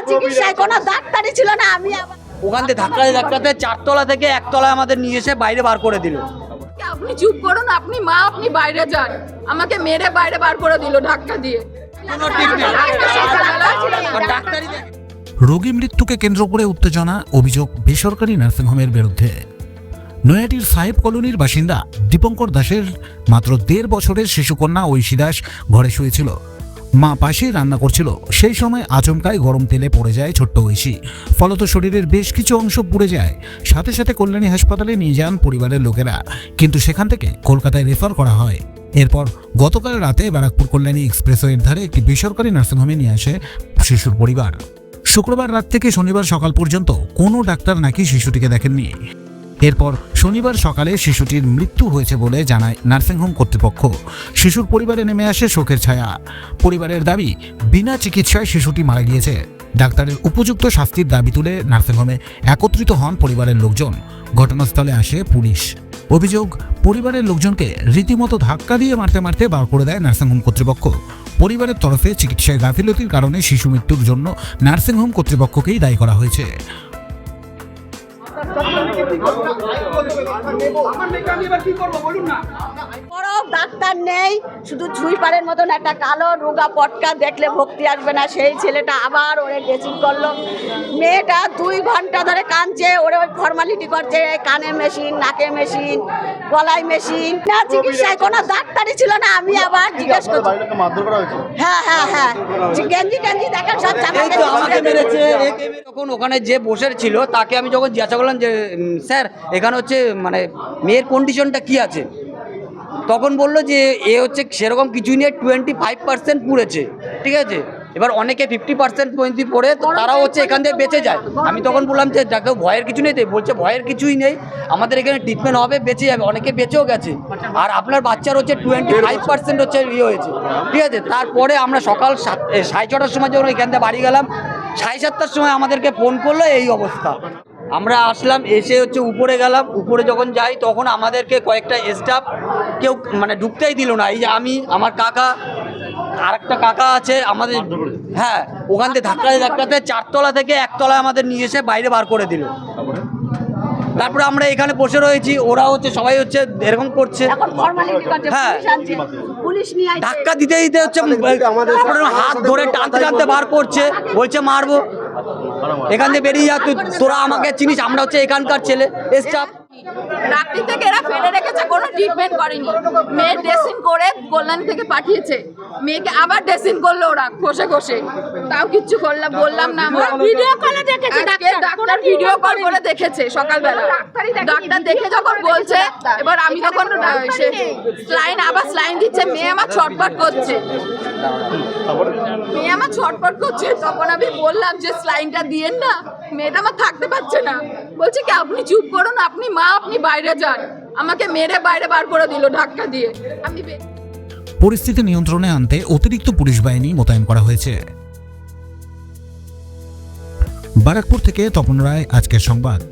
বিনা চিকিৎসায় কোনো ডাক্তারই ছিল না আমি আবার ওখান থেকে ধাক্কাতে ধাক্কাতে চারতলা থেকে একতলায় আমাদের নিয়ে এসে বাইরে বার করে দিল। আপনি চুপ করুন আপনি মা আপনি বাইরে যান। আমাকে মেরে বাইরে বার করে দিল ধাক্কা দিয়ে। না। রোগী মৃত্যুকে কেন্দ্র করে উত্তেজনা অভিযোগ বেসরকারি নার্সিংহোমের বিরুদ্ধে। নয়াটির সাহেব কলোনির বাসিন্দা দীপঙ্কর দাসের মাত্র দেড় বছরের শিশুকন্যা ঐশী দাস ঘরে শুয়েছিল। মা পাশেই রান্না করছিল। সেই সময় আচমকায় গরম তেলে পড়ে যায় ছোট্ট ঐশী। ফলত শরীরের বেশ কিছু অংশ পুড়ে যায়। সাথে সাথে কল্যাণী হাসপাতালে নিয়ে যান পরিবারের লোকেরা। কিন্তু সেখান থেকে কলকাতায় রেফার করা হয়। এরপর গতকাল রাতে ব্যারাকপুর কল্যাণী এক্সপ্রেসওয়ের ধারে একটি বেসরকারি নার্সিংহোমে নিয়ে আসে শিশুর পরিবার। শুক্রবার রাত থেকে শনিবার সকাল পর্যন্ত কোনো ডাক্তার নাকি শিশুটিকে দেখেননি। এরপর শনিবার সকালে শিশুটির মৃত্যু হয়েছে বলে জানায় নার্সিংহোম কর্তৃপক্ষ। শিশুর পরিবারে নেমে আসে শোকের ছায়া। পরিবারের দাবি, বিনা চিকিৎসায় শিশুটি মারা গিয়েছে। ডাক্তারের উপযুক্ত শাস্তির দাবি তুলে নার্সিংহোমে একত্রিত হন পরিবারের লোকজন। ঘটনাস্থলে আসে পুলিশ। অভিযোগ, পরিবারের লোকজনকে রীতিমতো ধাক্কা দিয়ে মারতে মারতে বার করে দেয় নার্সিংহোম কর্তৃপক্ষ। পরিবারের তরফে চিকিৎসায় গাফিলতির কারণে শিশু মৃত্যুর জন্য নার্সিংহোম কর্তৃপক্ষকেই দায়ী করা হয়েছে। বড় ডাক্তার নেই শুধু ছুঁইপাড়ের মতন একটা কালো রোগা পটকা দেখলে ভক্তি আসবে না। সেই ছেলেটা আবার ওরে ড্রেসিং করল। মেয়েটা দুই ঘণ্টা ধরে কাঁদছে ওরে ওই ফর্মালিটি করছে কানে মেশিন নাকে মেশিন গলায় মেশিন না চিকিৎসায় কোনো ডাক্তারই ছিল না আমি আবার জিজ্ঞেস করছি। হ্যাঁ হ্যাঁ হ্যাঁ। গেঞ্জি টেঞ্জি দেখেন সব তখন ওখানে যে বসে ছিল তাকে আমি যখন জিজ্ঞাসা করলাম যে স্যার এখানে হচ্ছে মানে মেয়ের কন্ডিশনটা কি আছে? তখন বলল যে, এ হচ্ছে সেরকম কিছুই নিয়ে টোয়েন্টি ফাইভ পার্সেন্ট পুড়েছে, ঠিক আছে? এবার অনেকে ফিফটি পার্সেন্ট পর্যন্ত পড়ে, তো তারাও হচ্ছে এখান থেকে বেঁচে যায়। আমি তখন বললাম যে ডাক্তার ভয়ের কিছু নেই তো বলছে ভয়ের কিছুই নেই, আমাদের এখানে ট্রিটমেন্ট হবে, বেঁচে যাবে, অনেকে বেঁচেও গেছে। আর আপনার বাচ্চার হচ্ছে টোয়েন্টি ফাইভ পার্সেন্ট হচ্ছে ইয়ে হয়েছে, ঠিক আছে? তারপরে আমরা সকাল সাত সাড়ে ছটার সময় যখন এখান থেকে বাড়ি গেলাম, সাড়ে সাতটার সময় আমাদেরকে ফোন করল, এই অবস্থা। আমরা আসলাম, এসে হচ্ছে উপরে গেলাম, উপরে যখন যাই, তখন আমাদেরকে কয়েকটা স্টাফ কেউ মানে ঢুকতেই দিল না। এই যে আমি আমার কাকা আরেকটা কাকা আছে আমাদের হ্যাঁ ওখান থেকে ধাক্কাতে ধাক্কাতে চারতলা থেকে একতলায় আমাদের নিয়ে এসে বাইরে বার করে দিল। তারপরে? আমরা এখানে বসে রয়েছি ওরা হচ্ছে সবাই হচ্ছে এরকম করছে। এখন ফর্মালিটি করছে হ্যাঁ। পুলিশ আনছে পুলিশ নিয়ে আইছে। ধাক্কা দিতে দিতে হচ্ছে হাত ধরে টানতে টানতে বার করছে বলছে মারবো। এখান থেকে বেরিয়ে যা তুই তোরা আমাকে চিনিস আমরা হচ্ছে এখানকার ছেলে স্টাফ রাত্রি থেকে এরা ফেলে রেখেছে কোনো ট্রিটমেন্ট করেনি। মেয়ে ড্রেসিং করে কল্যাণী থেকে পাঠিয়েছে। মেয়েকে আবার ড্রেসিং করল ওরা ঘষে ঘষে। তাও কিচ্ছু করলাম বললাম না আমরা। ভিডিও কলে দেখেছে ডাক্তার। ভিডিও কল করে দেখেছে সকালবেলা। ডাক্তার দেখে যখন বলছে এবার আমি তখন স্লাইন আবার স্লাইন দিচ্ছে মেয়ে আমার ছটপট করছে। মেয়ে আমার ছটপট করছে তখন আমি বললাম যে স্লাইনটা দিয়েন না। মেয়েটা আমার থাকতে পারছে না। বলছে কি, আপনি চুপ করুন, আপনি মা, আপনি বাইরে যান। আমাকে মেরে বাইরে বার করে দিল ধাক্কা দিয়ে। আমি পরিস্থিতি নিয়ন্ত্রণে আনতে অতিরিক্ত পুলিশ বাহিনী মোতায়েন করা হয়েছে। বারাকপুর থেকে তপন রায়, আজকের সংবাদ।